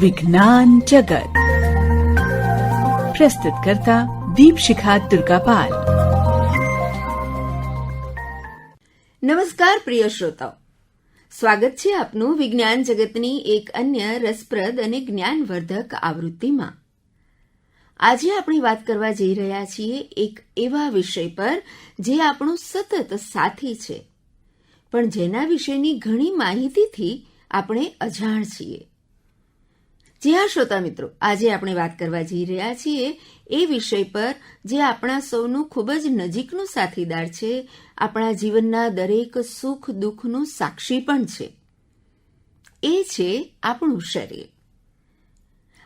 વિજ્ઞાન જગત પ્રસ્તુત કરતા દીપશિખા દુર્ગાપાલ નમસ્કાર પ્રિય શ્રોતાઓ સ્વાગત છે આપનું વિજ્ઞાન જગતની એક અન્ય રસપ્રદ અને જ્ઞાનવર્ધક આવૃત્તિમાં. આજે આપણે વાત કરવા જઈ રહ્યા છીએ એક એવા વિષય પર જે આપણું સતત સાથી છે. પણ જેના વિશેની ઘણી માહિતીથી આપણે અજાણ છીએ. જે આ શ્રોતા મિત્રો, આજે આપણે વાત કરવા જઈ રહ્યા છીએ એ વિષય પર જે આપણા સૌનું ખૂબ જ નજીકનું સાથીદાર છે, આપણા જીવનના દરેક સુખ દુઃખનું સાક્ષી પણ છે. એ છે આપણું શરીર.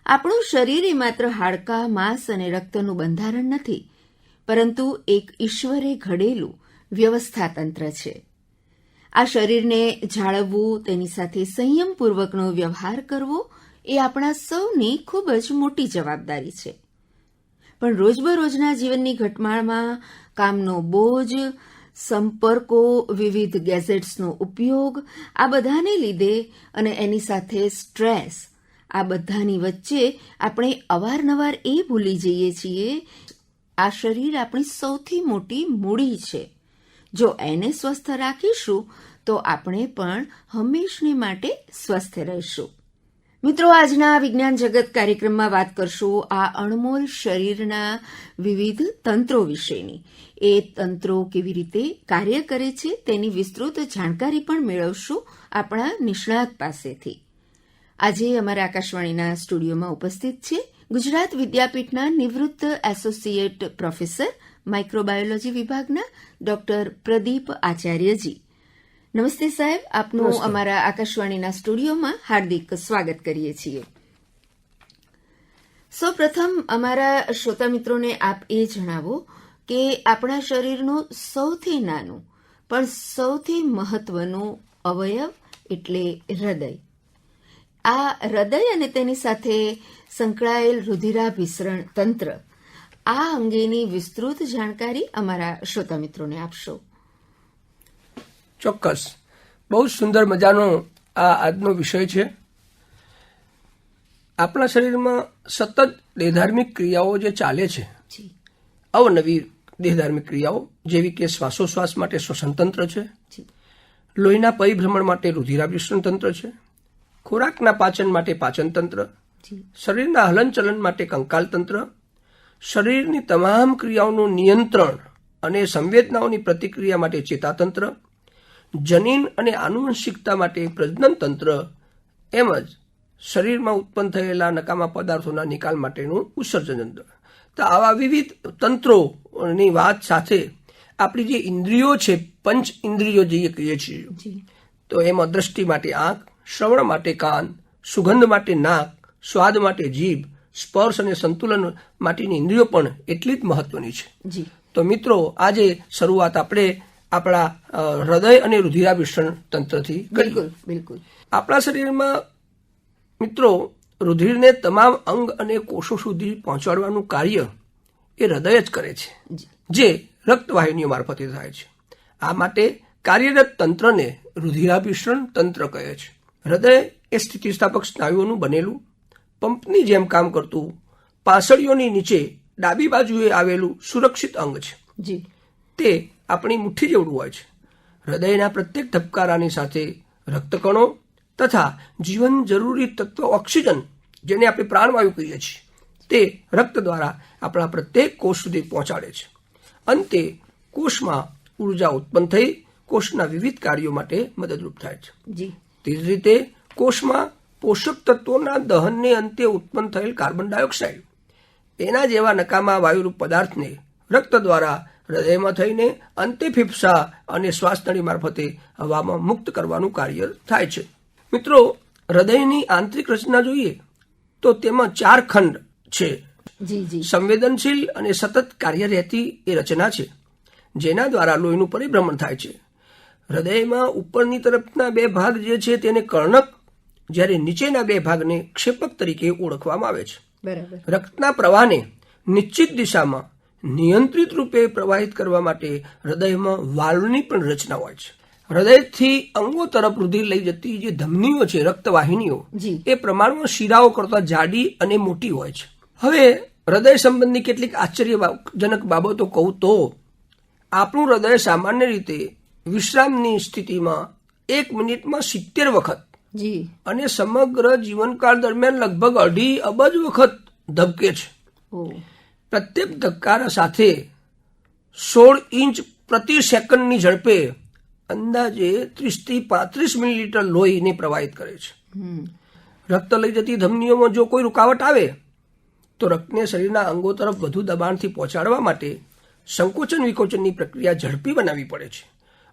આપણું શરીર એ માત્ર હાડકાં, માંસ અને રક્તનું બંધારણ નથી, પરંતુ એક ઈશ્વરે ઘડેલું વ્યવસ્થા તંત્ર છે. આ શરીરને જાળવવું, તેની સાથે સંયમપૂર્વકનો વ્યવહાર કરવો એ આપણા સૌની ખૂબ જ મોટી જવાબદારી છે. પણ રોજબરોજના જીવનની ઘટમાળમાં કામનો બોજ, સંપર્કો, વિવિધ ગેઝેટ્સનો ઉપયોગ, આ બધાને લીધે અને એની સાથે સ્ટ્રેસ, આ બધાની વચ્ચે આપણે અવારનવાર એ ભૂલી જઈએ છીએ, આ શરીર આપણી સૌથી મોટી મૂડી છે. જો એને સ્વસ્થ રાખીશું, તો આપણે પણ હંમેશને માટે સ્વસ્થ રહીશું. મિત્રો, આજના વિજ્ઞાન જગત કાર્યક્રમમાં વાત કરશું આ અણમોલ શરીરના વિવિધ તંત્રો વિશેની. એ તંત્રો કેવી રીતે કાર્ય કરે છે તેની વિસ્તૃત જાણકારી પણ મેળવશું આપણા નિષ્ણાત પાસેથી. આજે અમારા આકાશવાણીના સ્ટુડિયોમાં ઉપસ્થિત છે ગુજરાત વિદ્યાપીઠના નિવૃત્ત એસોસિએટ પ્રોફેસર માઇક્રોબાયોલોજી વિભાગના ડોક્ટર પ્રદીપ આચાર્યજી. નમસ્તે સાહેબ આપનું અમારા આકાશવાણીના સ્ટુડિયોમાં હાર્દિક સ્વાગત કરીએ છીએ. સૌપ્રથમ અમારા શ્રોતા મિત્રોને આપ એ જણાવો કે આપણા શરીરનું સૌથી નાનું પણ સૌથી મહત્વનું અવયવ એટલે હૃદય. આ હૃદય અને તેની સાથે સંકળાયેલ રુધિરાભિસરણ તંત્ર આ અંગેની વિસ્તૃત જાણકારી અમારા શ્રોતા મિત્રોને આપશો. ચોક્કસ. બહુ સુંદર મજાનો આ આજનો વિષય છે. આપણા શરીરમાં સતત દેહધાર્મિક ક્રિયાઓ જે ચાલે છે અવનવી દેહધાર્મિક ક્રિયાઓ જેવી કે શ્વાસોશ્વાસ માટે શ્વસન તંત્ર છે લોહીના પરિભ્રમણ માટે રુધિરાભિષણ તંત્ર છે ખોરાકના પાચન માટે પાચન તંત્ર શરીરના હલનચલન માટે કંકાલ તંત્ર શરીરની તમામ ક્રિયાઓનું નિયંત્રણ અને સંવેદનાઓની પ્રતિક્રિયા માટે ચેતાતંત્ર જનીન અને આનુવંશિકતા માટે પ્રજનન તંત્ર એમજ શરીરમાં ઉત્પન્ન થયેલા નકામા પદાર્થોના નિકાલ માટેનું ઉત્સર્જન તંત્ર. તો આવા વિવિધ તંત્રોની વાત સાથે આપણી જે ઇન્દ્રિયો છે પંચ ઇન્દ્રિયો જે કહીએ છીએ તો એમાં દ્રષ્ટિ માટે આંખ શ્રવણ માટે કાન સુગંધ માટે નાક સ્વાદ માટે જીભ સ્પર્શ અને સંતુલન માટેની ઇન્દ્રિયો પણ એટલી જ મહત્વની છે. જી. તો મિત્રો આજે શરૂઆત આપણે આપણા હૃદય અને રુધિરાભિષણ તંત્રથી બિલકુલ બિલકુલ. આપણા શરીરમાં મિત્રો રુધિરને તમામ અંગ અને કોષો સુધી પહોંચાડવાનું કાર્ય એ હૃદય જ કરે છે જે રક્તવાહિનીઓ મારફતે થાય છે. આ માટે કાર્યરત તંત્રને રુધિરાભિષણ તંત્ર કહે છે. હૃદય એ સ્થિતિસ્થાપક સ્નાયુઓનું બનેલું પંપની જેમ કામ કરતું પાંસળીઓની નીચે ડાબી બાજુએ આવેલું સુરક્ષિત અંગ છે. જી. તે આપણી મુઠ્ઠી જેવડું હોય છે. હૃદયના પ્રત્યેક ધબકારાની સાથે રક્તકણો તથા જીવન જરૂરી તત્વ ઓક્સિજન જેને આપણે પ્રાણવાયુ કહીએ છીએ તે રક્ત દ્વારા આપણા પ્રત્યેક કોષ સુધી પહોંચાડે છે. અંતે કોષમાં ઊર્જા ઉત્પન્ન થઈ કોષના વિવિધ કાર્યો માટે મદદરૂપ થાય છે. જી. તે જ રીતે કોષમાં પોષક તત્વોના દહનને અંતે ઉત્પન્ન થયેલ કાર્બન ડાયોક્સાઇડ. એના જેવા નકામા વાયુરૂપ પદાર્થને રક્ત દ્વારા હૃદયમાં થઈને અંતે ફેફસા અને શ્વાસનળી મારફતે હવામાં મુક્ત કરવાનું કાર્ય થાય છે. મિત્રો હૃદયની આંતરિક રચના જોઈએ તો તેમાં ચાર ખંડ છે. સંવેદનશીલ અને સતત કાર્ય રહેતી એ રચના છે જેના દ્વારા લોહીનું પરિભ્રમણ થાય છે. હૃદયમાં ઉપરની તરફના બે ભાગ જે છે તેને કર્ણક જ્યારે નીચેના બે ભાગને ક્ષેપક તરીકે ઓળખવામાં આવે છે. બરાબર. રક્તના પ્રવાહને નિશ્ચિત દિશામાં નિયંત્રિત રૂપે પ્રવાહિત કરવા માટે હૃદયમાં વાલ્વની પણ રચના હોય છે. હૃદયથી અંગો તરફ રુધિર લઈ જતી જે ધમનીઓ છે રક્તવાહિનીઓ એ પ્રમાણમાં શિરાઓ કરતા જાડી અને મોટી હોય છે. હવે હૃદય સંબંધી કેટલીક આશ્ચર્યજનક બાબતો કહું તો આપણું હૃદય સામાન્ય રીતે વિશ્રામની સ્થિતિમાં એક મિનિટમાં સિત્તેર વખત જી. અને સમગ્ર જીવનકાળ દરમિયાન લગભગ અઢી અબજ વખત ધબકે છે. પ્રત્યેક ધબકારા સાથે સોળ ઇંચ પ્રતિ સેકન્ડની ઝડપે અંદાજે ત્રીસથી પાંત્રીસ મિલીલીટર લોહીને પ્રવાહિત કરે છે. રક્ત લઈ જતી ધમનીઓમાં જો કોઈ રૂકાવટ આવે તો રક્તને શરીરના અંગો તરફ વધુ દબાણથી પહોંચાડવા માટે સંકોચન વિકોચનની પ્રક્રિયા ઝડપી બનાવવી પડે છે.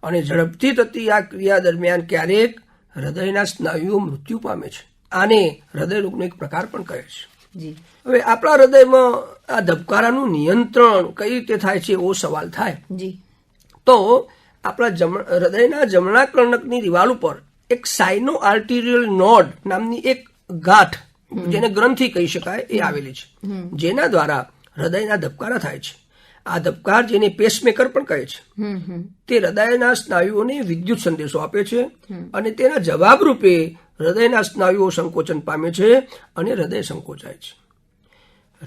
અને ઝડપથી થતી આ ક્રિયા દરમિયાન ક્યારેક હૃદયના સ્નાયુઓ મૃત્યુ પામે છે. આને હૃદયરોગનો એક પ્રકાર પણ કહે છે. હવે આપણા હૃદયમાં આ ધબકારાનું નિયંત્રણ કઈ રીતે થાય છે એવો સવાલ થાય. જી. તો આપણા જમ- હૃદયના જમણા કર્ણકની દિવાલ ઉપર એક સાઇનો આર્ટિરિયલ નોડ નામની એક ગાંઠ જેને ગ્રંથિ કહી શકાય એ આવેલી છે. જેના દ્વારા હૃદયના ધબકારા થાય છે. આ ધબકાર જેને પેસમેકર પણ કહે છે. તે હૃદયના સ્નાયુઓને વિદ્યુત સંદેશો આપે છે અને તેના જવાબરૂપે હૃદયના સ્નાયુઓ સંકોચન પામે છે અને હૃદય સંકોચાય છે.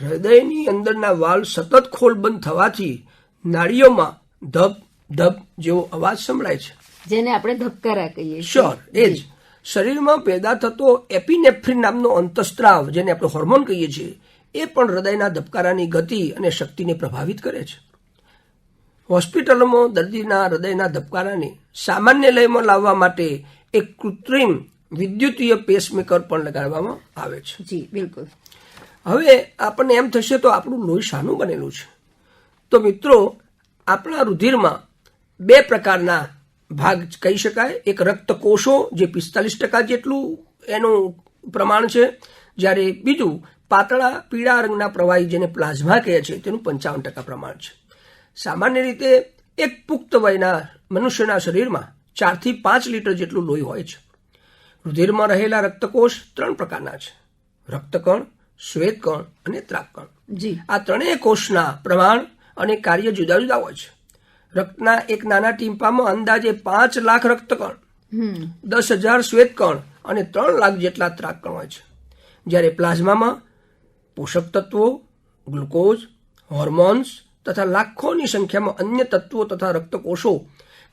હૃદયની અંદરના વાલ સતત ખોલ બંધ થવાથી નાળીઓમાં ધબ ધબ જેવો અવાજ સંભળાય છે. જેને આપણે ધબકારા કહીએ. શ્યોર એ જ. શરીરમાં પેદા થતો એપિનેફ્રિન નામનો અંતસ્ત્રાવ જેને આપણે હોર્મોન કહીએ છીએ એ પણ હૃદયના ધબકારાની ગતિ અને શક્તિને પ્રભાવિત કરે છે. હોસ્પિટલોમાં દર્દીના હૃદયના ધબકારાને સામાન્ય લયમાં લાવવા માટે એક કૃત્રિમ વિદ્યુતીય પેસમેકર પણ લગાડવામાં આવે છે. જી બિલકુલ. હવે આપણને એમ થશે તો આપણું લોહી શાનું બનેલું છે? તો મિત્રો આપણા રુધિરમાં બે પ્રકારના ભાગ કહી શકાય. એક રક્તકોષો જે પિસ્તાલીસ ટકા જેટલું એનું પ્રમાણ છે જ્યારે બીજું પાતળા પીળા રંગના પ્રવાહી જેને પ્લાઝમા કહે છે તેનું પંચાવન ટકા પ્રમાણ છે. સામાન્ય રીતે એક પુખ્ત વયના મનુષ્યના શરીરમાં ચારથી પાંચ લીટર જેટલું લોહી હોય છે. રુધિરમાં રહેલા રક્તકોષ ત્રણ પ્રકારના છે. રક્તકણ શ્વેતકણ અને ત્રાકકણ જી. આ ત્રણેય કોષના પ્રમાણ અને કાર્ય જુદા જુદા હોય છે. રક્તના એક નાના ટીમ્પામાં અંદાજે પાંચ લાખ રક્તકણ દસ હજાર શ્વેતકણ અને ત્રણ લાખ જેટલા ત્રાકકણ હોય છે. જ્યારે પ્લાઝમામાં પોષક તત્વો, ગ્લુકોઝ, હોર્મોન્સ તથા લાખોની સંખ્યામાં અન્ય તત્વો તથા રક્તકોષો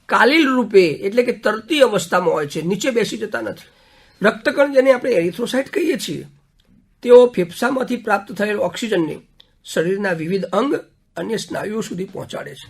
કાલીલ રૂપે એટલે કે તરતી અવસ્થામાં હોય છે, નીચે બેસી જતા નથી. રક્તકણ જેને આપણે એરિથ્રોસાઇટ કહીએ છીએ, તેઓ ફેફસામાંથી પ્રાપ્ત થયેલ ઓક્સિજનને શરીરના વિવિધ અંગ અને સ્નાયુઓ સુધી પહોંચાડે છે.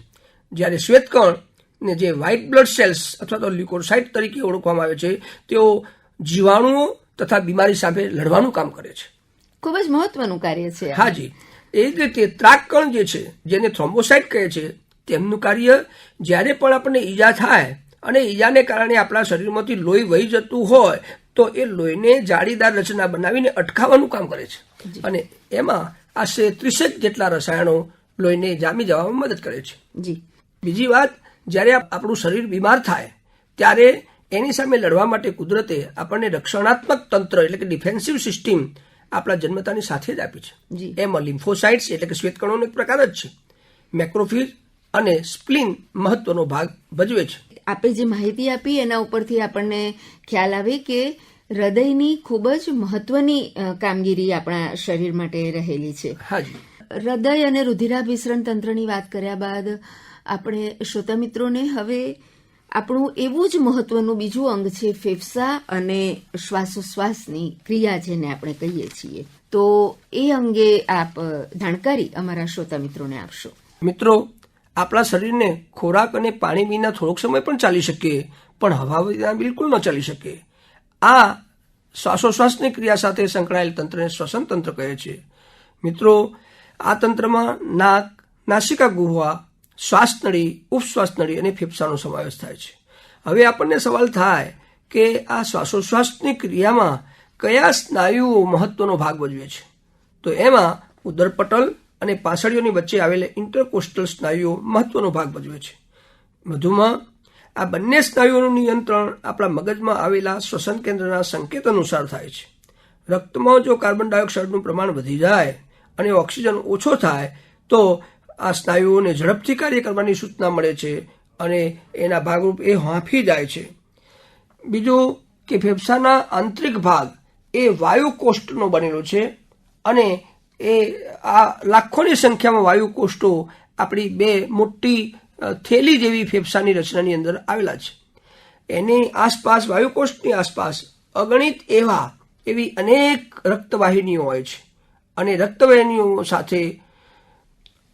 જ્યારે શ્વેતકણ ને જે વ્હાઇટ બ્લડ સેલ્સ અથવા તો લ્યુકોસાઇટ તરીકે ઓળખવામાં આવે છે, તેઓ જીવાણુઓ તથા બીમારી સામે લડવાનું કામ કરે છે. ખૂબ જ મહત્વનું કાર્ય છે હાજી. એ જ રીતે ત્રાકકણ જે છે જેને થ્રોમ્બોસાઇટ કહે છે તેમનું કાર્ય જ્યારે પણ આપણને ઈજા થાય અને ઈજાને કારણે આપણા શરીરમાંથી લોહી વહી જતું હોય તો એ લોહીને જાળીદાર રચના બનાવીને અટકાવવાનું કામ કરે છે. અને એમાં આશરે ત્રીસેક જેટલા રસાયણો લોહીને જામી જવામાં મદદ કરે છે. જી. બીજી વાત જ્યારે આપ- આપણું શરીર બીમાર થાય ત્યારે એની સામે લડવા માટે કુદરતે આપણને રક્ષણાત્મક તંત્ર એટલે કે ડિફેન્સિવ સિસ્ટમ આપણા જન્મતાની સાથે જ આપી છે. એમાં લિમ્ફોસાઇટ્સ એટલે કે શ્વેતકણોનો એક પ્રકાર જ છે. મેક્રોફિજ અને સ્પ્લિન મહત્વનો ભાગ ભજવે છે. આપે જે માહિતી આપી એના ઉપરથી આપણને ખ્યાલ આવે કે હૃદયની ખૂબ જ મહત્વની કામગીરી આપણા શરીર માટે રહેલી છે. હાજી. હૃદય અને રુધિરાભિસરણ તંત્રની વાત કર્યા બાદ આપણે શ્રોતા મિત્રોને હવે આપણું એવું જ મહત્વનું બીજું અંગ છે ફેફસા અને શ્વાસોશ્વાસની ક્રિયા જેને આપણે કહીએ છીએ. તો એ અંગે આપ જાણકારી અમારા શ્રોતા મિત્રોને આપશો. મિત્રો, આપણા શરીરને ખોરાક અને પાણી વિના થોડોક સમય પણ ચાલી શકે, પણ હવા વિના બિલકુલ ન ચાલી શકે. આ શ્વાસોશ્વાસની ક્રિયા સાથે સંકળાયેલ તંત્રને શ્વસન તંત્ર કહે છે. મિત્રો, આ તંત્રમાં નાક, નાસિકા ગુહા શ્વાસનળી, ઉપશ્વાસનળી અને ફેફસાનો સમાવેશ થાય છે. હવે આપણને સવાલ થાય કે આ શ્વાસોશ્વાસની ક્રિયામાં કયા સ્નાયુઓ મહત્વનો ભાગ ભજવે છે? તો એમાં ઉદરપટલ અને પાછળીઓની વચ્ચે આવેલા ઇન્ટરકોસ્ટલ સ્નાયુઓ મહત્વનો ભાગ ભજવે છે. વધુમાં આ બંને સ્નાયુઓનું નિયંત્રણ આપણા મગજમાં આવેલા શ્વસન કેન્દ્રના સંકેત અનુસાર થાય છે. રક્તમાં જો કાર્બન ડાયોક્સાઇડનું પ્રમાણ વધી જાય અને ઓક્સિજન ઓછો થાય, તો આ સ્નાયુઓને ઝડપથી કાર્ય કરવાની સૂચના મળે છે અને એના ભાગરૂપ એ હાંફી જાય છે. બીજું કે ફેફસાના આંતરિક ભાગ એ વાયુ કોષ્ટનો બનેલો છે અને એ આ લાખોની સંખ્યામાં વાયુ કોષ્ટો આપણી બે મોટી થેલી જેવી ફેફસાની રચનાની અંદર આવેલા છે. એની આસપાસ, વાયુકોષ્ઠની આસપાસ અગણિત એવા એવી અનેક રક્તવાહિનીઓ હોય છે. અને રક્તવાહિનીઓ સાથે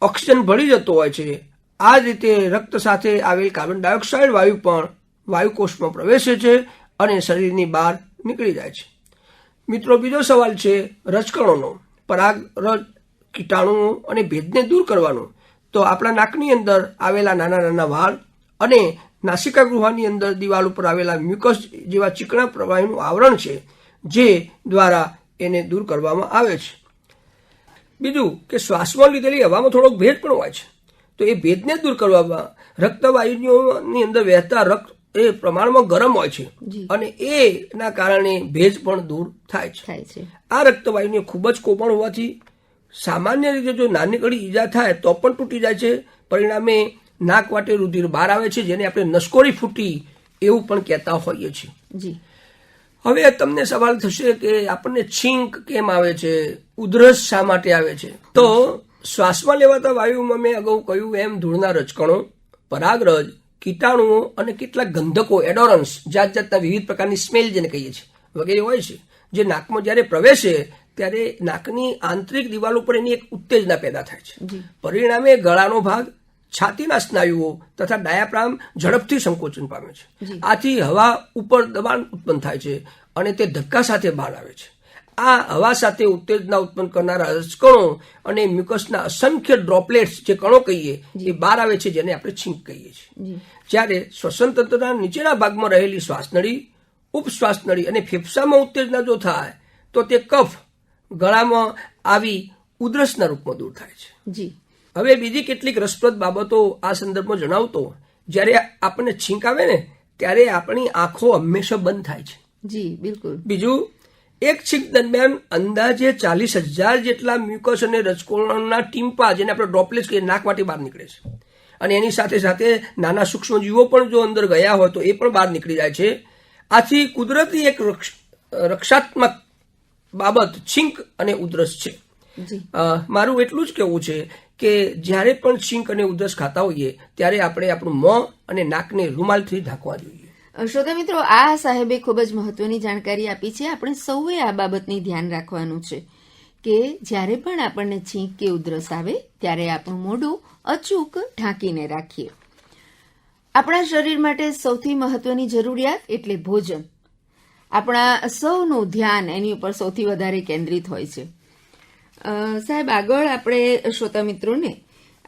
ઓક્સિજન ભળી જતો હોય છે. આ જ રીતે રક્ત સાથે આવેલ કાર્બન ડાયોક્સાઇડ વાયુ પણ વાયુકોષમાં પ્રવેશે છે અને શરીરની બહાર નીકળી જાય છે. મિત્રો, બીજો સવાલ છે રજકણોનો. પરાગ, રજ કીટાણુઓ અને ભેદને દૂર કરવાનો. તો આપણા નાકની અંદર આવેલા નાના નાના વાળ અને નાસિકા ગૃહની અંદર દિવાલ ઉપર આવેલા મ્યુકસ જેવા ચીકણા પ્રવાહીનું આવરણ છે, જે દ્વારા એને દૂર કરવામાં આવે છે. બીજું કે શ્વાસમાં લીધેલી હવામાં થોડોક ભેજ પણ હોય છે. તો એ ભેજને દૂર કરવામાં રક્તવાહિનીઓની અંદર વહેતા રક્ત એ પ્રમાણમાં ગરમ હોય છે અને એના કારણે ભેજ પણ દૂર થાય છે. આ રક્તવાહિનીઓ ખૂબ જ કોપણ હોવાથી સામાન્ય રીતે જો નાની ઘડી ઈજા થાય તો પણ તૂટી જાય છે. પરિણામે નાક વાટે રુધિર બહાર આવે છે જેને આપણે નસકોરી ફૂટી એવું પણ કહેતા હોઈએ છીએ. જી. હવે તમને સવાલ થશે કે આપણને છીંક કેમ આવે છે? ઉધરસ શા માટે આવે છે? તો શ્વાસમાં લેવાતા વાયુમાં મેં અગાઉ કહ્યું એમ ધૂળના રજકણો પરાગરજ કીટાણુઓ અને કેટલાક ગંધકો એડોરન્સ જાત જાતના વિવિધ પ્રકારની સ્મેલ જેને કહીએ છીએ વગેરે હોય છે જે નાકમાં જ્યારે પ્રવેશે ત્યારે નાકની આંતરિક દિવાલ ઉપર એની એક ઉત્તેજના પેદા થાય છે. પરિણામે ગળાનો ભાગ છાતીના સ્નાયુઓ તથા ડાયાપ્રામ ઝડપથી સંકોચન પામે છે. આથી હવા ઉપર દબાણ ઉત્પન્ન થાય છે અને તે ધક્કા સાથે બહાર આવે છે. આ હવા સાથે ઉત્તેજના ઉત્પન્ન કરનારા રજકણો અને મ્યુકસના અસંખ્ય ડ્રોપલેટ્સ જે કણો કહીએ એ બહાર આવે છે જેને આપણે છીંક કહીએ છીએ. જ્યારે શ્વસન તંત્રના નીચેના ભાગમાં રહેલી શ્વાસનળી ઉપશ્વાસનળી અને ફેફસામાં ઉત્તેજના જો થાય તો તે કફ ગળામાં આવી ઉધરસના રૂપમાં દૂર થાય છે. જી. હવે બીજી કેટલીક રસપ્રદ બાબતો આ સંદર્ભમાં જણાવતો. જ્યારે આપણને છીંક આવે ને ત્યારે આપણી આંખો હંમેશા બંધ થાય છે. જી બિલકુલ. બીજું એક છીંક દરમિયાન અંદાજે ચાલીસ હજાર જેટલા મ્યુકસ અને રજકોણના ટીમ્પા જેને આપણે ડ્રોપલેટ્સ કહીએ નાકમાંથી બહાર નીકળે છે. અને એની સાથે સાથે નાના સૂક્ષ્મજીવો પણ જો અંદર ગયા હોય તો એ પણ બહાર નીકળી જાય છે. આથી કુદરતી એક રક્ષ- રક્ષાત્મક બાબત છીંક અને ઉધરસ છે. મારું એટલું જ કહેવું છે કે જ્યારે પણ છીંક અને ઉધરસ ખાતા હોઈએ ત્યારે આપણે આપણું મોં અને નાકને રૂમાલથી ઢાંકવા જોઈએ. શ્રોતા મિત્રો, આ સાહેબે ખૂબ જ મહત્વની જાણકારી આપી છે. આપણે સૌએ આ બાબતની ધ્યાન રાખવાનું છે કે જ્યારે પણ આપણને છીંક કે ઉધરસ આવે, ત્યારે આપણું મોઢું અચૂક ઢાંકીને રાખીએ. આપણા શરીર માટે સૌથી મહત્વની જરૂરિયાત એટલે ભોજન. આપણા સૌનું ધ્યાન એની ઉપર સૌથી વધારે કેન્દ્રિત હોય છે. સાહેબ, આગળ આપણે શ્રોતા મિત્રોને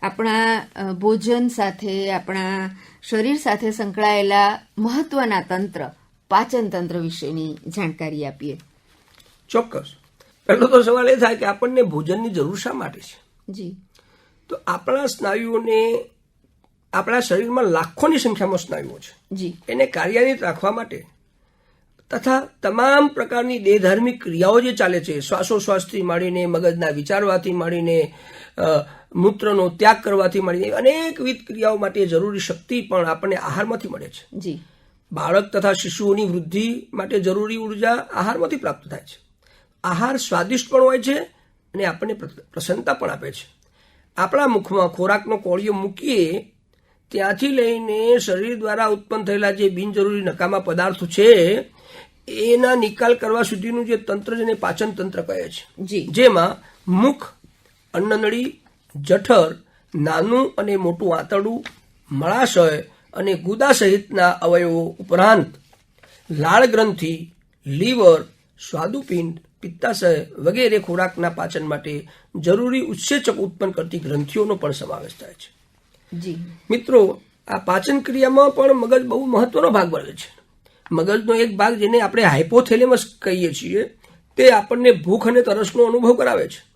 આપણા ભોજન સાથે આપણા શરીર સાથે સંકળાયેલા મહત્વના તંત્ર પાચન તંત્ર વિશેની જાણકારી આપીએ. ચોક્કસ. પહેલો તો સવાલ એ થાય કે આપણને ભોજનની જરૂર શા માટે છે? જી. તો આપણા સ્નાયુઓને આપણા શરીરમાં લાખોની સંખ્યામાં સ્નાયુઓ છે. જી. એને કાર્યાન્વિત રાખવા માટે તથા તમામ પ્રકારની દેહધાર્મિક ક્રિયાઓ જે ચાલે છે શ્વાસોશ્વાસથી માંડીને મગજના વિચારવાથી માંડીને મૂત્રનો ત્યાગ કરવાથી મળીને અનેકવિધ ક્રિયાઓ માટે જરૂરી શક્તિ પણ આપણને આહારમાંથી મળે છે. જી. બાળક તથા શિશુઓની વૃદ્ધિ માટે જરૂરી ઊર્જા આહારમાંથી પ્રાપ્ત થાય છે. આહાર સ્વાદિષ્ટ પણ હોય છે અને આપણને પ્રસન્નતા પણ આપે છે. આપણા મુખમાં ખોરાકનો કોળિયો મૂકીએ ત્યાંથી લઈને શરીર દ્વારા ઉત્પન્ન થયેલા જે બિનજરૂરી નકામા પદાર્થો છે એના નિકાલ કરવા સુધીનું જે તંત્ર જેને પાચન તંત્ર કહે છે. જી. જેમાં મુખ અન્નનળી જઠર નાનું અને મોટું આંતરડું મળાશય અને ગુદા સહિતના અવયવો ઉપરાંત લાળ ગ્રંથિ લીવર સ્વાદુપિંડ પિત્તાશય વગેરે ખોરાકના પાચન માટે જરૂરી ઉત્સેચક ઉત્પન્ન કરતી ગ્રંથિઓનો પણ સમાવેશ થાય છે. જી. મિત્રો આ પાચન ક્રિયામાં પણ મગજ બહુ મહત્વનો ભાગ ભજવે છે. મગજનો એક ભાગ જેને આપણે હાઇપોથેલેમસ કહીએ છીએ તે આપણને ભૂખ અને તરસનો અનુભવ કરાવે છે.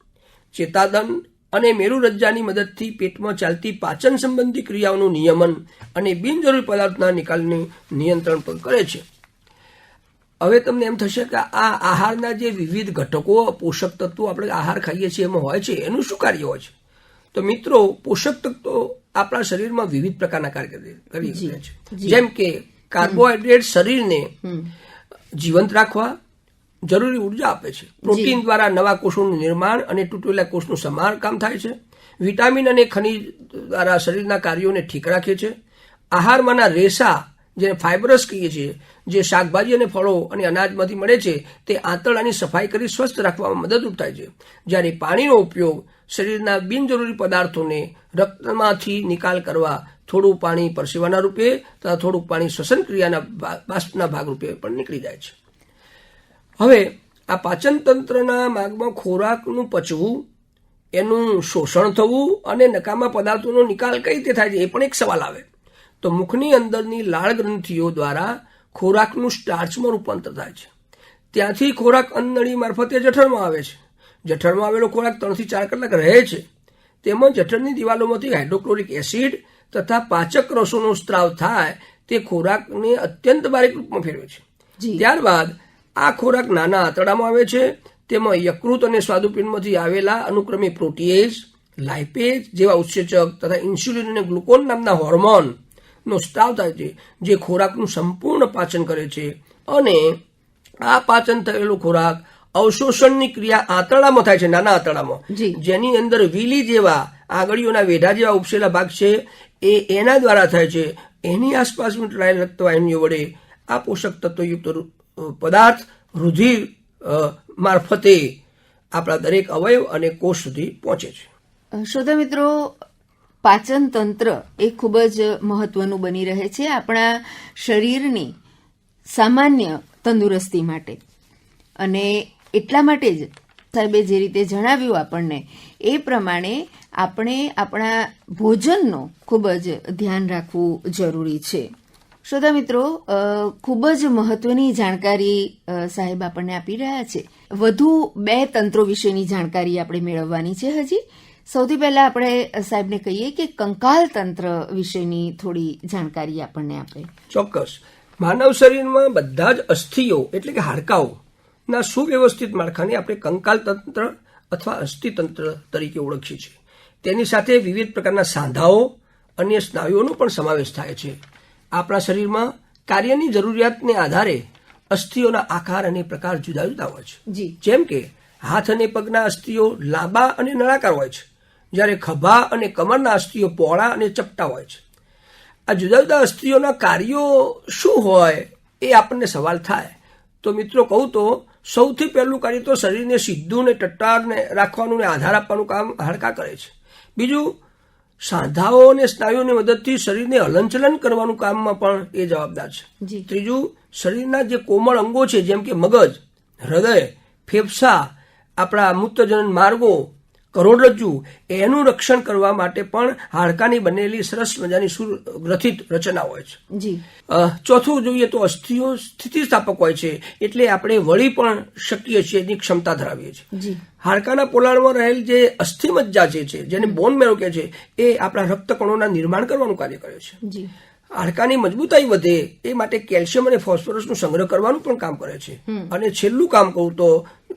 ચેતાદન અને મેરુરજ્જાની મદદથી પેટમાં ચાલતી પાચન સંબંધી ક્રિયાઓનું નિયમન અને બિનજરૂરી પદાર્થના નિકાલને નિયંત્રણ પણ કરે છે. હવે તમને એમ થશે કે આ આહારના જે વિવિધ ઘટકો પોષક તત્વો આપણે આહાર ખાઈએ છીએ એમાં હોય છે એનું શું કાર્ય હોય છે? તો મિત્રો પોષક તત્વો આપણા શરીરમાં વિવિધ પ્રકારના કાર્ય કરી છે. જેમ કે કાર્બોહાઈડ્રેટ શરીરને જીવંત રાખવા જરૂરી ઊર્જા આપે છે. પ્રોટીન દ્વારા નવા કોષોનું નિર્માણ અને તૂટેલા કોષનું સમારકામ થાય છે. વિટામિન અને ખનિજ દ્વારા શરીરના કાર્યોને ઠીક રાખે છે. આહારમાંના રેસા જેને ફાઇબરસ કહીએ છીએ જે શાકભાજી અને ફળો અને અનાજમાંથી મળે છે તે આંતરડાની સફાઈ કરી સ્વસ્થ રાખવામાં મદદરૂપ થાય છે. જ્યારે પાણીનો ઉપયોગ શરીરના બિનજરૂરી પદાર્થોને રક્તમાંથી નિકાલ કરવા થોડું પાણી પરસેવાના રૂપે તથા થોડું પાણી શ્વસન ક્રિયાના બાષ્પના ભાગરૂપે પણ નીકળી જાય છે. હવે આ પાચન તંત્રના માર્ગમાં ખોરાકનું પચવું એનું શોષણ થવું અને નકામા પદાર્થોનો નિકાલ કઈ રીતે થાય છે એ પણ એક સવાલ આવે. તો મુખની અંદરની લાળ ગ્રંથિઓ દ્વારા ખોરાકનું સ્ટાર્ચમાં રૂપાંતર થાય છે. ત્યાંથી ખોરાક અન્નળી મારફતે જઠરમાં આવે છે. જઠરમાં આવેલો ખોરાક ત્રણથી ચાર કલાક રહે છે. તેમાં જઠરની દિવાલોમાંથી હાઇડ્રોક્લોરિક એસિડ તથા પાચક રસોનો સ્ત્રાવ થાય તે ખોરાકને અત્યંત બારીક રૂપમાં ફેરવે છે. ત્યારબાદ આ ખોરાક નાના આંતરડામાં આવે છે. તેમાં યકૃત અને સ્વાદુપિંડમાંથી આવેલા અનુક્રમે પ્રોટીએઝ લાઇપેઝ જેવા ઉત્સેચક તથા ઇન્સ્યુલિન અને ગ્લુકોન નામના હોર્મોન નો સ્ત્રાવ થાય છે જે ખોરાકનું સંપૂર્ણ પાચન કરે છે. અને આ પાચન થયેલો ખોરાક અવશોષણની ક્રિયા આંતરડામાં થાય છે નાના આંતરડામાં. જેની અંદર વીલી જેવા આંગળીઓના વેઢા જેવા ઉપસેલા ભાગ છે એ એના દ્વારા થાય છે. એની આસપાસ રક્તવાહિનીઓ વડે આ પોષક તત્વયુક્ત પદાર્થ રુધિર મારફતે આપણા દરેક અવયવ અને કોષ સુધી પહોંચે છે. શ્રોતા મિત્રો, પાચન તંત્ર એ ખૂબ જ મહત્વનું બની રહે છે આપણા શરીરની સામાન્ય તંદુરસ્તી માટે. અને એટલા માટે જ સાહેબે જે રીતે જણાવ્યું આપણને, એ પ્રમાણે આપણે આપણા ભોજનનો ખૂબ જ ધ્યાન રાખવું જરૂરી છે. શ્રોતા મિત્રો ખૂબ જ મહત્વની જાણકારી સાહેબ આપણને આપી રહ્યા છે. વધુ બે તંત્રો વિશેની જાણકારી આપણે મેળવવાની છે હજી. સૌથી પહેલા આપણે સાહેબને કહીએ કે કંકાલ તંત્ર વિશેની થોડી જાણકારી આપણને આપે. ચોક્કસ. માનવ શરીરમાં બધા જ અસ્થિઓ, એટલે કે હાડકાઓ, ના સુવ્યવસ્થિત માળખાને આપણે કંકાલ તંત્ર અથવા અસ્થિતંત્ર તરીકે ઓળખીએ છીએ. તેની સાથે વિવિધ પ્રકારના સાંધાઓ, અન્ય સ્નાયુઓનો પણ સમાવેશ થાય છે. આપણા શરીરમાં કાર્યની જરૂરિયાતને આધારે અસ્થિઓના આકાર અને પ્રકાર જુદા જુદા હોય છે. જેમ કે હાથ અને પગના અસ્થિઓ લાંબા અને નળાકાર હોય છે. જ્યારે ખભા અને કમરના અસ્થિઓ પહોળા અને ચપટા હોય છે. આ જુદા જુદા અસ્થિઓના કાર્યો શું હોય એ આપણને સવાલ થાય. તો મિત્રો કહું તો સૌથી પહેલું કાર્ય તો શરીરને સીધું ને ટટ્ટારને રાખવાનું ને આધાર આપવાનું કામ હાડકા કરે છે. બીજું સાંધાઓ અને સ્નાયુઓની મદદથી શરીરને હલનચલન કરવાનું કામમાં પણ એ જવાબદાર છે. ત્રીજું શરીરના જે કોમળ અંગો છે જેમ કે મગજ હૃદય ફેફસા આપણા મૂત્રજનન માર્ગો કરોડરજ્જુ એનું રક્ષણ કરવા માટે પણ હાડકાની બનેલી સરસ મજાની સુગ્રથિત રચના હોય છે. ચોથું જોઈએ તો અસ્થિઓ સ્થિતિસ્થાપક હોય છે એટલે આપણે વળી પણ શકીએ છીએ એની ક્ષમતા ધરાવીએ છીએ. હાડકાના પોલાણમાં રહેલ જે અસ્થિમજ્જા જે છે જેને બોન મેરો કહે છે એ આપણા રક્તકણોના નિર્માણ કરવાનું કાર્ય કરે છે. હાડકાની મજબૂતાઈ વધે એ માટે કેલ્શિયમ અને ફોસ્ફરસનું સંગ્રહ કરવાનું પણ કામ કરે છે. અને છેલ્લું કામ કહું તો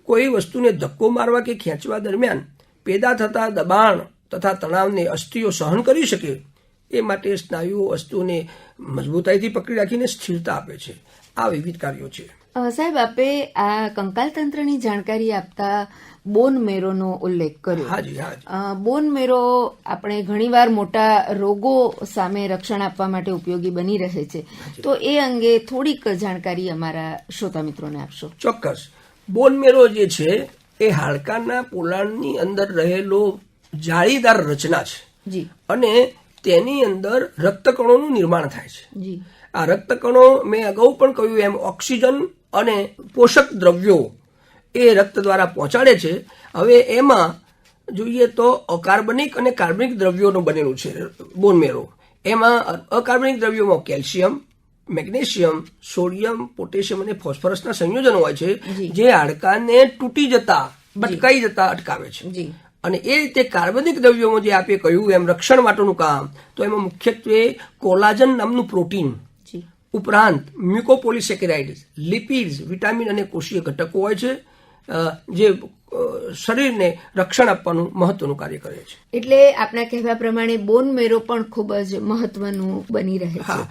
કોઈ વસ્તુને ધક્કો મારવા કે ખેંચવા દરમિયાન પેદા થતા દબાણ તથા તણાવને અસ્થિઓ સહન કરી શકે એ માટે સ્નાયુઓ વસ્તુને મજબૂતાઈથી પકડી રાખીને સ્થિરતા આપે છે. આ વિવિધ કાર્યો છે. સાહેબ આપે આ કંકાલ તંત્રની જાણકારી આપતા બોન મેરોનો ઉલ્લેખ કર્યો. હાજી હાજી બોન મેરો આપણે ઘણીવાર મોટા રોગો સામે રક્ષણ આપવા માટે ઉપયોગી બની રહે છે. તો એ અંગે થોડીક જાણકારી અમારા શ્રોતા મિત્રોને આપશો. ચોક્કસ. બોન મેરો જે છે એ હાડકાના પોલાણની અંદર રહેલો જાળીદાર રચના છે. જી. અને તેની અંદર રક્તકણોનું નિર્માણ થાય છે. જી. આ રક્તકણો મેં અગાઉ પણ કહ્યું એમ ઓક્સિજન અને પોષક દ્રવ્યો એ રક્ત દ્વારા પહોંચાડે છે. હવે એમાં જોઈએ તો અકાર્બનિક અને કાર્બનિક દ્રવ્યોનું બનેલું છે બોનમેરો એમાં અકાર્બનિક દ્રવ્યોમાં કેલ્શિયમ મેગ્નેશિયમ સોડિયમ પોટેશિયમ અને ફોસ્ફરસના સંયોજનો હોય છે જે. હાડકાને તૂટી જતા ભટકાઈ જતા અટકાવે છે. જી. અને એ રીતે કાર્બનિક દ્રવ્યોમાં જે આપે કહ્યું એમ રક્ષણ માટેનું કામ તો એમાં મુખ્યત્વે કોલાજન નામનું પ્રોટીન ઉપરાંત મ્યુકોપોલિસેકેરાઇડ્સ લિપિડ્સ વિટામિન અને કોષીય ઘટકો હોય છે જે શરીરને રક્ષણ આપવાનું મહત્વનું કાર્ય કરે છે. એટલે આપણા કહેવા પ્રમાણે બોન મેરો પણ ખૂબ જ મહત્વનું બની રહે છે.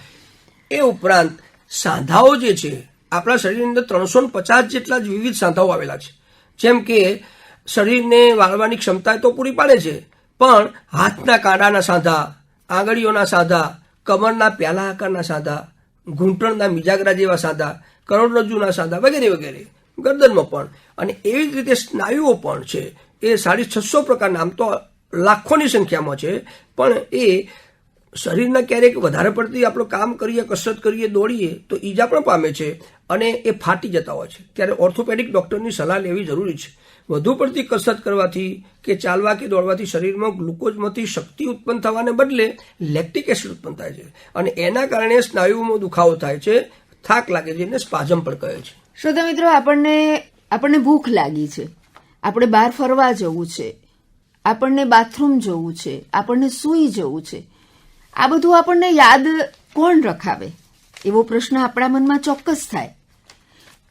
એ ઉપરાંત સાંધાઓ જે છે, આપણા શરીરની અંદર ત્રણસો પચાસ જેટલા જ વિવિધ સાંધાઓ આવેલા છે. જેમ કે, શરીરને વાળવાની ક્ષમતા તો પૂરી પાડે છે, પણ હાથના કાંડાના સાંધા, આંગળીઓના સાંધા, કમરના પ્યાલા આકારના સાંધા, ઘૂંટણના મિજાગરા જેવા સાંધા, કરોડરજ્જુના સાંધા વગેરે વગેરે, ગરદનમાં પણ. અને એવી જ રીતે સ્નાયુઓ પણ છે. એ સાડી છસો પ્રકારના આમ તો લાખોની સંખ્યામાં છે, પણ એ શરીરના ક્યારેક વધારે પડતી આપણું કામ કરીએ, કસરત કરીએ, દોડીએ, તો ઈજા પણ પામે છે અને એ ફાટી જતા હોય છે. ત્યારે ઓર્થોપેડિક ડોક્ટરની સલાહ લેવી જરૂરી છે. વધુ પડતી કસરત કરવાથી કે ચાલવા કે દોડવાથી શરીરમાં ગ્લુકોઝમાંથી શક્તિ ઉત્પન્ન થવાને બદલે લેક્ટિક એસિડ ઉત્પન્ન થાય છે અને એના કારણે સ્નાયુઓમાં દુખાવો થાય છે, થાક લાગે છે એને સ્પાઝમ પણ કહે છે. શ્રોતા મિત્રો, આપણને આપણને ભૂખ લાગી છે. આપણે બહાર ફરવા જવું છે. આપણને બાથરૂમ જવું છે. આપણને સૂઈ જવું છે. આ બધું આપણને યાદ કોણ રખાવે? એવો પ્રશ્ન આપણા મનમાં ચોક્કસ થાય.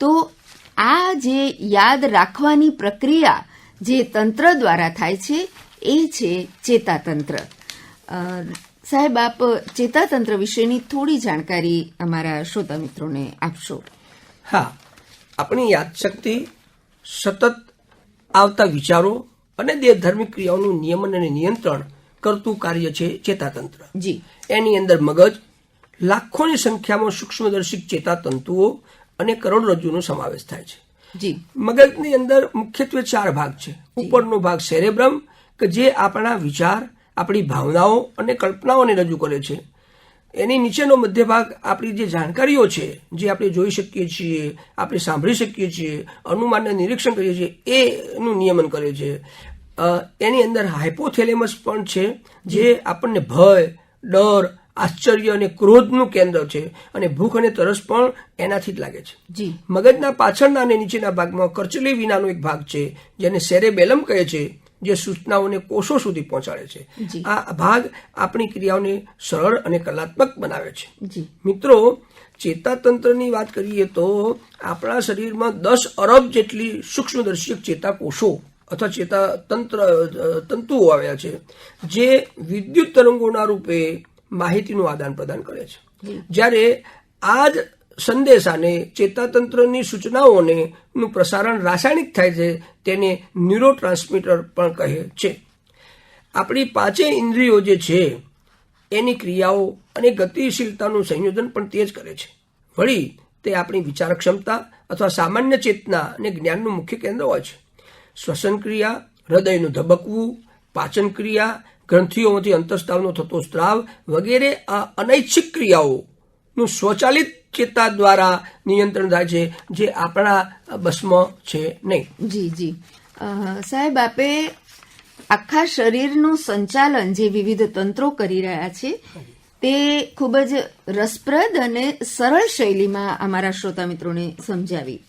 તો આ જે યાદ રાખવાની પ્રક્રિયા જે તંત્ર દ્વારા થાય છે, એ છે ચેતાતંત્ર. સાહેબ, આપ ચેતાતંત્ર વિશેની થોડી જાણકારી અમારા શ્રોતા મિત્રોને આપશો? હા. આપણી યાદશક્તિ સતત આવતા વિચારો અને દેહધર્મી ક્રિયાઓનું નિયમન અને નિયંત્રણ કરતું કાર્ય છે ચેતાતંત્ર. જી. એની અંદર મગજ લાખોની સંખ્યામાં સૂક્ષ્મદર્શિક ચેતાતંતુઓ અને કરોડરજ્જુનો સમાવેશ થાય છે. જી. મગજની અંદર મુખ્યત્વે ચાર ભાગ છે. ઉપરનો ભાગ સેરેબ્રમ કે જે આપણા વિચાર આપણી ભાવનાઓ અને કલ્પનાઓને રજૂ કરે છે. એની નીચેનો મધ્ય ભાગ આપણી જે જાણકારીઓ છે જે આપણે જોઈ શકીએ છીએ આપણે સાંભળી શકીએ છીએ અનુમાનને નિરીક્ષણ કરીએ છીએ એનું નિયમન કરે છે. એની અંદર હાઇપોથેલેમસ પણ છે જે આપણને ભય ડર આશ્ચર્ય અને ક્રોધનું કેન્દ્ર છે અને ભૂખ અને તરસ પણ એનાથી જ લાગે છે. જી. મગજના પાછળના અને નીચેના ભાગમાં કરચલી વિનાનો એક ભાગ છે જેને સેરેબેલમ કહે છે જે સૂચનાઓને કોષો સુધી પહોંચાડે છે. આ ભાગ આપણી ક્રિયાઓને સરળ અને કલાત્મક બનાવે છે. જી. મિત્રો ચેતાતંત્રની વાત કરીએ તો આપણા શરીરમાં દસ અરબ જેટલી સૂક્ષ્મદર્શક ચેતાકોષો અથવા ચેતા તંત્ર તંતુઓ આવ્યા છે જે વિદ્યુત તરંગોના રૂપે માહિતીનું આદાન પ્રદાન કરે છે. જ્યારે આ જ સંદેશાને ચેતાતંત્રની સૂચનાઓને નું પ્રસારણ રાસાયણિક થાય છે તેને ન્યુરો પણ કહે છે. આપણી પાંચેય ઇન્દ્રિયો જે છે એની ક્રિયાઓ અને ગતિશીલતાનું સંયોજન પણ તે જ કરે છે. વળી તે આપણી વિચાર ક્ષમતા અથવા સામાન્ય ચેતના અને જ્ઞાનનું મુખ્ય કેન્દ્ર હોય છે. શ્વસન ક્રિયા હૃદયનું ધબકવું પાચન ક્રિયા ગ્રંથિઓમાંથી અંતઃસ્ત્રાવનો થતો સ્ત્રાવ વગેરે આ અનૈચ્છિક ક્રિયાઓનું સ્વચાલિત ચેતા દ્વારા નિયંત્રણ થાય છે, જે આપણા ભસ્મ છે નહીં. જી જી. સાહેબ, આપે આખા શરીરનું સંચાલન જે વિવિધ તંત્રો કરી રહ્યા છે, તે ખૂબ જ રસપ્રદ અને સરળ શૈલીમાં અમારા શ્રોતા મિત્રોને સમજાવી.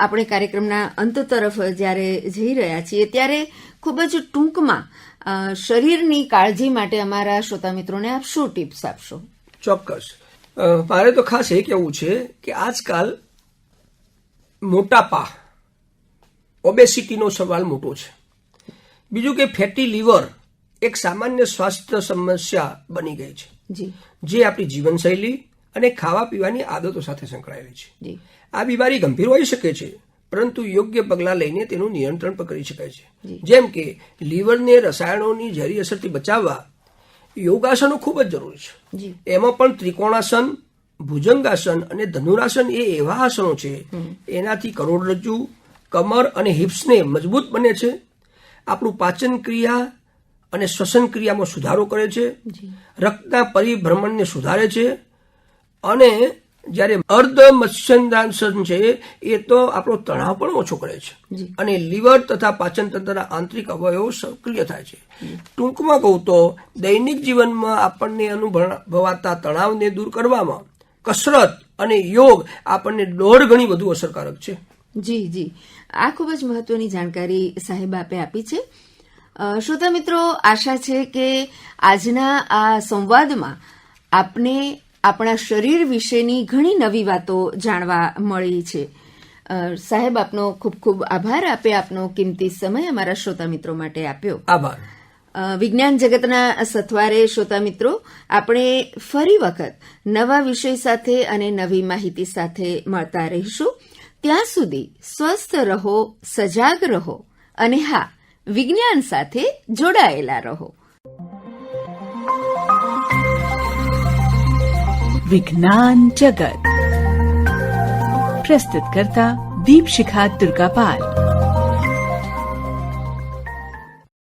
આપણે કાર્યક્રમના અંત તરફ જ્યારે જઈ રહ્યા છીએ ત્યારે ખૂબ જ ટૂંકમાં શરીરની કાળજી માટે અમારા શ્રોતા મિત્રોને આપ શું ટિપ્સ આપશો? ચોક્કસ. મારે તો ખાસ એ કહેવું છે કે આજકાલ મોટાપા ઓબેસિટીનો સવાલ મોટો છે. બીજું કે ફેટી લીવર એક સામાન્ય સ્વાસ્થ્ય સમસ્યા બની ગઈ છે. જી. જે આપણી જીવનશૈલી અને ખાવા પીવાની આદતો સાથે સંકળાયેલી છે. જી. આ બીમારી ગંભીર હોઈ શકે છે પરંતુ યોગ્ય પગલાં લઈને તેનું નિયંત્રણ પણ કરી શકાય છે. જેમ કે લીવરને રસાયણોની ઝેરી અસરથી બચાવવા યોગાસનો ખૂબ જ જરૂરી છે. એમાં પણ ત્રિકોણાસન ભુજંગાસન અને ધનુરાસન એ એવા આસનો છે એનાથી કરોડરજ્જુ કમર અને હિપ્સને મજબૂત બને છે. આપણું પાચન ક્રિયા અને શ્વસન ક્રિયામાં સુધારો કરે છે. રક્તના પરિભ્રમણને સુધારે છે. અને જ્યારે અર્ધ મત્સ્યદાંસન છે એ તો આપણો તણાવ પણ ઓછો કરે છે. અને લીવર તથા પાચન તંત્રના આંતરિક અવયવો સક્રિય થાય છે. ટૂંકમાં કહું તો દૈનિક જીવનમાં આપણને અનુભવાતા તણાવને દૂર કરવામાં કસરત અને યોગ આપણને દોઢ ગણી વધુ અસરકારક છે. જી જી. આ ખૂબ જ મહત્વની જાણકારી સાહેબ આપે આપી છે. શ્રોતા મિત્રો આશા છે કે આજના આ સંવાદમાં આપને આપણા શરીર વિશેની ઘણી નવી વાતો જાણવા મળી છે. સાહેબ આપનો ખૂબ ખૂબ આભાર આપે આપનો કિંમતી સમય અમારા શ્રોતા મિત્રો માટે આપ્યો. આભાર. વિજ્ઞાન જગતના સથવારે શ્રોતા મિત્રો આપણે ફરી વખત નવા વિષય સાથે અને નવી માહિતી સાથે મળતા રહીશું. ત્યાં સુધી સ્વસ્થ રહો સજાગ રહો અને હા વિજ્ઞાન સાથે જોડાયેલા રહો. વિજ્ઞાન જગત પ્રસ્તુત કરતા દીપશિખા દુર્ગાપાલ